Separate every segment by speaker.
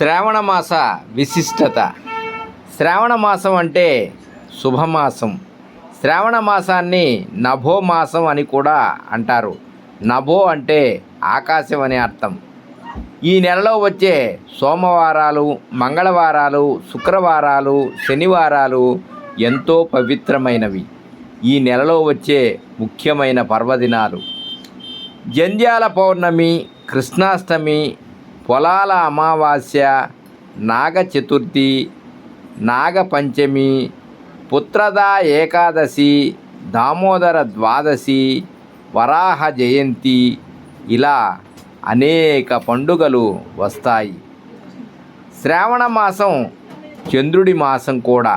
Speaker 1: శ్రావణమాస విశిష్టత. శ్రావణ మాసం అంటే శుభమాసం. శ్రావణ మాసాన్ని నభో మాసం అని కూడా అంటారు. నభో అంటే ఆకాశం అనే అర్థం. ఈ నెలలో వచ్చే సోమవారాలు మంగళవారాలు శుక్రవారాలు శనివారాలు ఎంతో పవిత్రమైనవి. ఈ నెలలో వచ్చే ముఖ్యమైన పర్వదినాలు. జంధ్యాల పౌర్ణమి కృష్ణాష్టమి పొలాల అమావాస్య నాగ చతుర్థి నాగపంచమి పుత్రదా ఏకాదశి దామోదర ద్వాదశి వరాహ జయంతి ఇలా అనేక పండుగలు వస్తాయి. శ్రావణ మాసం చంద్రుడి మాసం కూడా.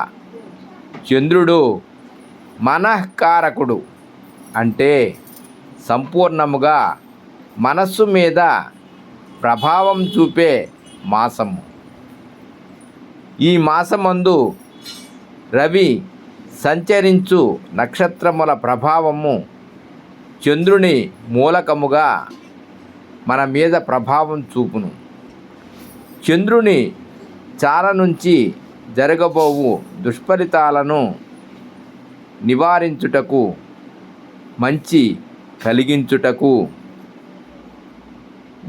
Speaker 1: చంద్రుడు మనఃకారకుడు అంటే సంపూర్ణముగా మనస్సు మీద ప్రభావం చూపే మాసము. ఈ మాసమందు రవి సంచరించు నక్షత్రముల ప్రభావము చంద్రుని మూలకముగా మన మీద ప్రభావం చూపును. చంద్రుని చార నుంచి జరగబోవు దుష్ఫలితాలను నివారించుటకు మంచి కలిగించుటకు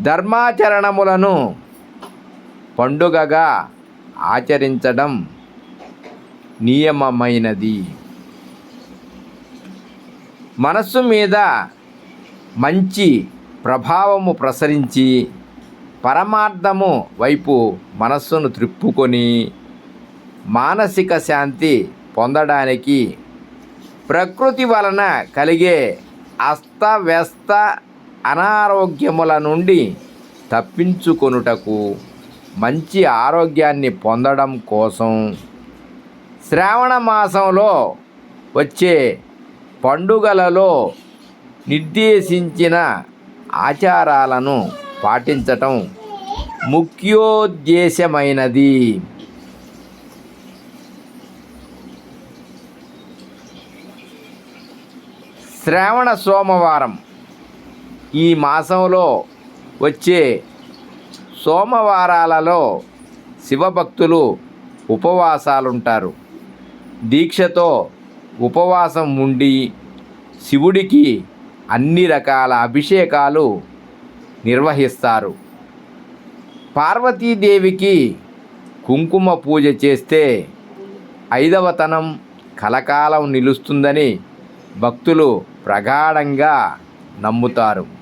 Speaker 1: ధర్మాచరణములను పండుగగా ఆచరించడం నియమమైనది. మనస్సు మీద మంచి ప్రభావము ప్రసరించి పరమార్థము వైపు మనస్సును త్రిప్పుకొని మానసిక శాంతి పొందడానికి ప్రకృతి వలన కలిగే అస్తవ్యస్త అనారోగ్యముల నుండి తప్పించుకొనుటకు మంచి ఆరోగ్యాన్ని పొందడం కోసం శ్రావణ మాసంలో వచ్చే పండుగలలో నిర్దేశించిన ఆచారాలను పాటించటం ముఖ్యోద్దేశమైనది. శ్రావణ సోమవారం ఈ మాసంలో వచ్చే సోమవారాలలో శివభక్తులు ఉపవాసాలుంటారు. దీక్షతో ఉపవాసం ఉండి శివుడికి అన్ని రకాల అభిషేకాలు నిర్వహిస్తారు. పార్వతీదేవికి కుంకుమ పూజ చేస్తే ఐదవతనం కలకాలం నిలుస్తుందని భక్తులు ప్రగాఢంగా నమ్ముతారు.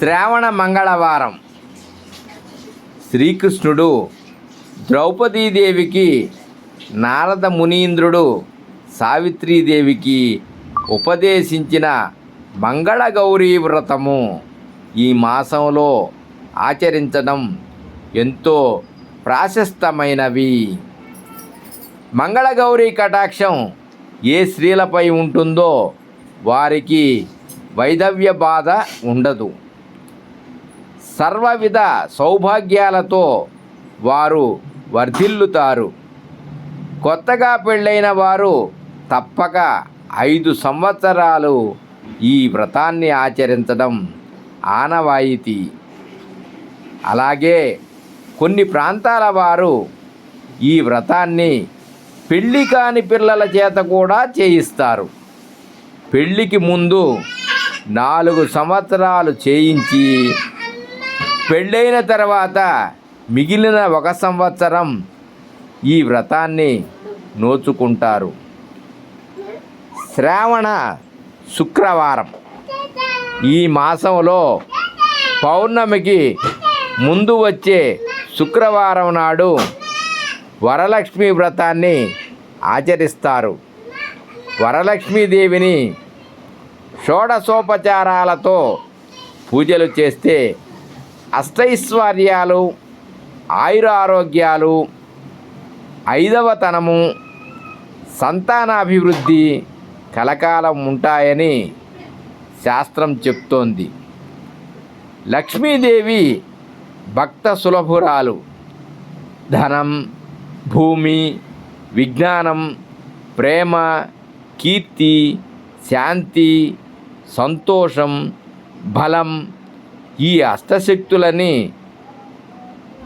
Speaker 1: శ్రావణ మంగళవారం. శ్రీకృష్ణుడు ద్రౌపదీదేవికి నారద మునీంద్రుడు సావిత్రీదేవికి ఉపదేశించిన మంగళగౌరీ వ్రతము ఈ మాసంలో ఆచరించడం ఎంతో ప్రాశస్తమైనవి. మంగళగౌరీ కటాక్షం ఏ స్త్రీలపై ఉంటుందో వారికి వైధవ్య బాధ ఉండదు. సర్వవిధ సౌభాగ్యాలతో వారు వర్ధిల్లుతారు. కొత్తగా పెళ్ళైన వారు తప్పక ఐదు సంవత్సరాలు ఈ వ్రతాన్ని ఆచరించడం ఆనవాయితీ. అలాగే కొన్ని ప్రాంతాల వారు ఈ వ్రతాన్ని పెళ్ళి కాని పిల్లల చేత కూడా చేయిస్తారు. పెళ్ళికి ముందు నాలుగు సంవత్సరాలు చేయించి పెళ్ళైన తర్వాత మిగిలిన ఒక సంవత్సరం ఈ వ్రతాన్ని నోచుకుంటారు. శ్రావణ శుక్రవారం. ఈ మాసంలో పౌర్ణమికి ముందు వచ్చే శుక్రవారం నాడు వరలక్ష్మి వ్రతాన్ని ఆచరిస్తారు. వరలక్ష్మీదేవిని షోడశోపచారాలతో పూజలు చేస్తే అష్టైశ్వర్యాలు ఆయురారోగ్యాలు ఐదవతనము సంతానాభివృద్ధి కలకాలం ఉంటాయని శాస్త్రం చెప్తోంది. లక్ష్మీదేవి భక్త సులభురాలు. ధనం భూమి విజ్ఞానం ప్రేమ కీర్తి శాంతి సంతోషం బలం ఈ అష్టశక్తులని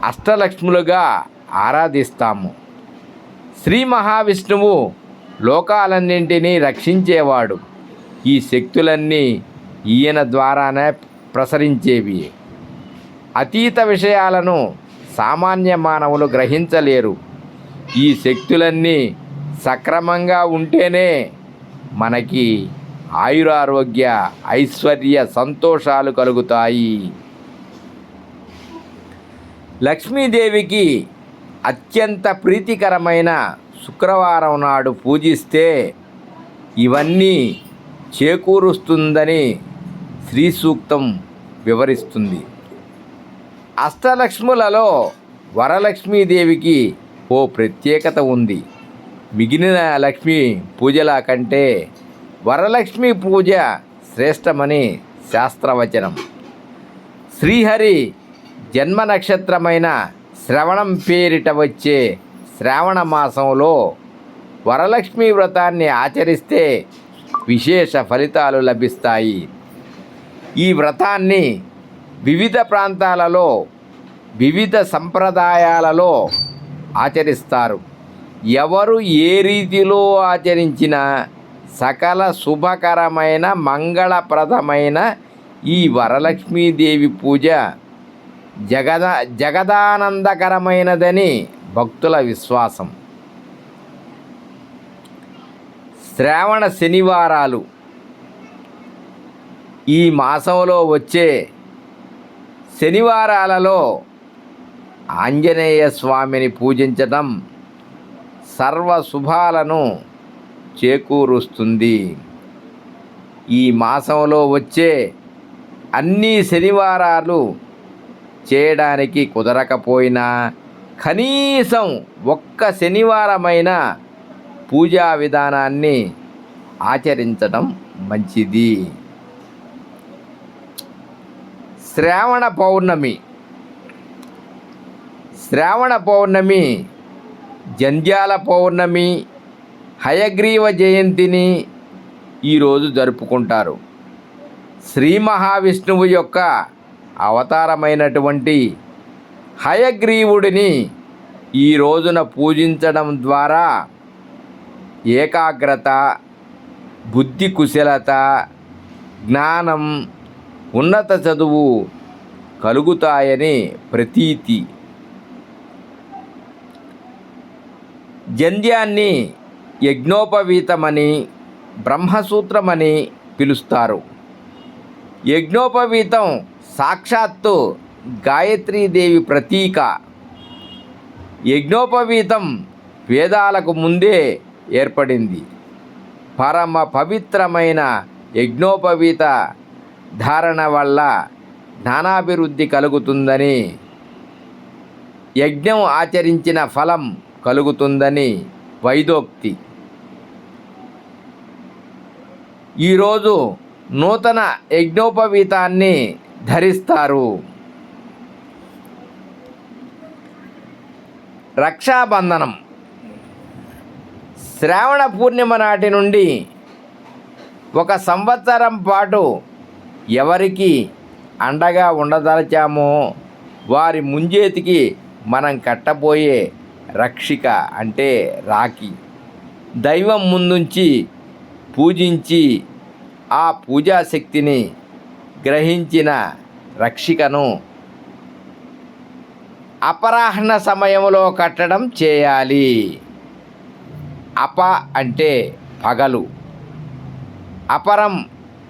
Speaker 1: అష్టలక్ష్ములుగా ఆరాధిస్తాము. శ్రీ మహావిష్ణువు లోకాలన్నింటినీ రక్షించేవాడు. ఈ శక్తులన్నీ ఈయన ద్వారానే ప్రసరించేవి. అతీత విషయాలను సామాన్య మానవులు గ్రహించలేరు. ఈ శక్తులన్నీ సక్రమంగా ఉంటేనే మనకి ఆయురారోగ్య ఐశ్వర్య సంతోషాలు కలుగుతాయి. లక్ష్మీదేవికి అత్యంత ప్రీతికరమైన శుక్రవారం నాడు పూజిస్తే ఇవన్నీ చేకూరుస్తుందని శ్రీ సూక్తం వివరిస్తుంది. అష్టలక్ష్ములలో వరలక్ష్మీదేవికి ఓ ప్రత్యేకత ఉంది. మిగిలిన లక్ష్మీ పూజల కంటే వరలక్ష్మి పూజ శ్రేష్టమని శాస్త్రవచనం. శ్రీహరి జన్మ నక్షత్రమైన శ్రవణం పేరిట వచ్చే శ్రావణ మాసంలో వరలక్ష్మి వ్రతాన్ని ఆచరిస్తే విశేష ఫలితాలు లభిస్తాయి. ఈ వ్రతాన్ని వివిధ ప్రాంతాలలో వివిధ సంప్రదాయాలలో ఆచరిస్తారు. ఎవరు ఏ రీతిలో ఆచరించినా సకల శుభకరమైన మంగళప్రదమైన ఈ వరలక్ష్మీదేవి పూజ జగద జగదానందకరమైనదని భక్తుల విశ్వాసం. శ్రావణ శనివారాలు. ఈ మాసంలో వచ్చే శనివారాలలో ఆంజనేయ స్వామిని పూజించటం సర్వ శుభాలను చేకూరుస్తుంది. ఈ మాసంలో వచ్చే అన్ని శనివారాలు చేయడానికి కుదరకపోయినా కనీసం ఒక్క శనివారమైన పూజా విధానాన్ని ఆచరించడం మంచిది. శ్రావణ పౌర్ణమి. శ్రావణ పౌర్ణమి జంధ్యాల పౌర్ణమి హయగ్రీవ జయంతిని ఈరోజు జరుపుకుంటారు. శ్రీ మహావిష్ణువు యొక్క అవతారమైనటువంటి హయగ్రీవుడిని ఈ రోజున పూజించడం ద్వారా ఏకాగ్రత బుద్ధి కుశలత జ్ఞానం ఉన్నత చదువు కలుగుతాయని ప్రతీతి. జంధ్యాన్ని యజ్ఞోపవీతమని బ్రహ్మసూత్రమని పిలుస్తారు. యజ్ఞోపవీతం సాక్షాత్తు గాయత్రీదేవి ప్రతీక. యజ్ఞోపవీతం వేదాలకు ముందే ఏర్పడింది. పరమ పవిత్రమైన యజ్ఞోపవీత ధారణ వల్ల జ్ఞానాభివృద్ధి కలుగుతుందని యజ్ఞం ఆచరించిన ఫలం కలుగుతుందని వైదోక్తి. ఈరోజు నూతన యజ్ఞోపవీతాన్ని ధరిస్తారు. రక్షాబంధనం. శ్రావణ పూర్ణిమ నాటి నుండి ఒక సంవత్సరం పాటు ఎవరికి అండగా ఉండదలచామో వారి ముంజేతికి మనం కట్టబోయే రక్షిక అంటే రాఖీ. దైవం ముందుంచి పూజించి ఆ పూజాశక్తిని గ్రహించిన రక్షికను అపరాహ్న సమయంలో కట్టడం చేయాలి. అప అంటే పగలు. అపరం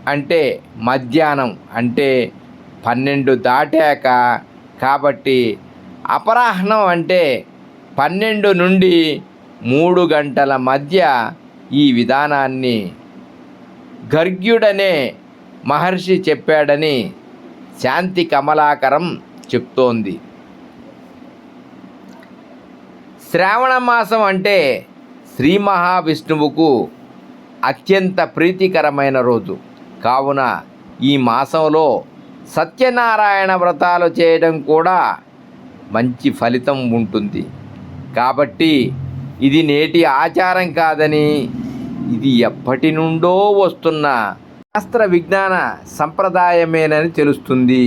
Speaker 1: అంటే మధ్యాహ్నం అంటే పన్నెండు దాటాక కాబట్టి అపరాహ్నం అంటే పన్నెండు నుండి మూడు గంటల మధ్య ఈ విధానాన్ని గర్గ్యుడనే మహర్షి చెప్పాడని శాంతి కమలాకరం చెప్తోంది. శ్రావణ మాసం అంటే శ్రీ మహావిష్ణువుకు అత్యంత ప్రీతికరమైన రోజు. కావున ఈ మాసంలో సత్యనారాయణ వ్రతాలు చేయడం కూడా మంచి ఫలితం ఉంటుంది. కాబట్టి ఇది నేటి ఆచారం కాదని ఇది ఎప్పటి నుండో వస్తున్న శాస్త్ర విజ్ఞాన సంప్రదాయమేనని తెలుస్తుంది.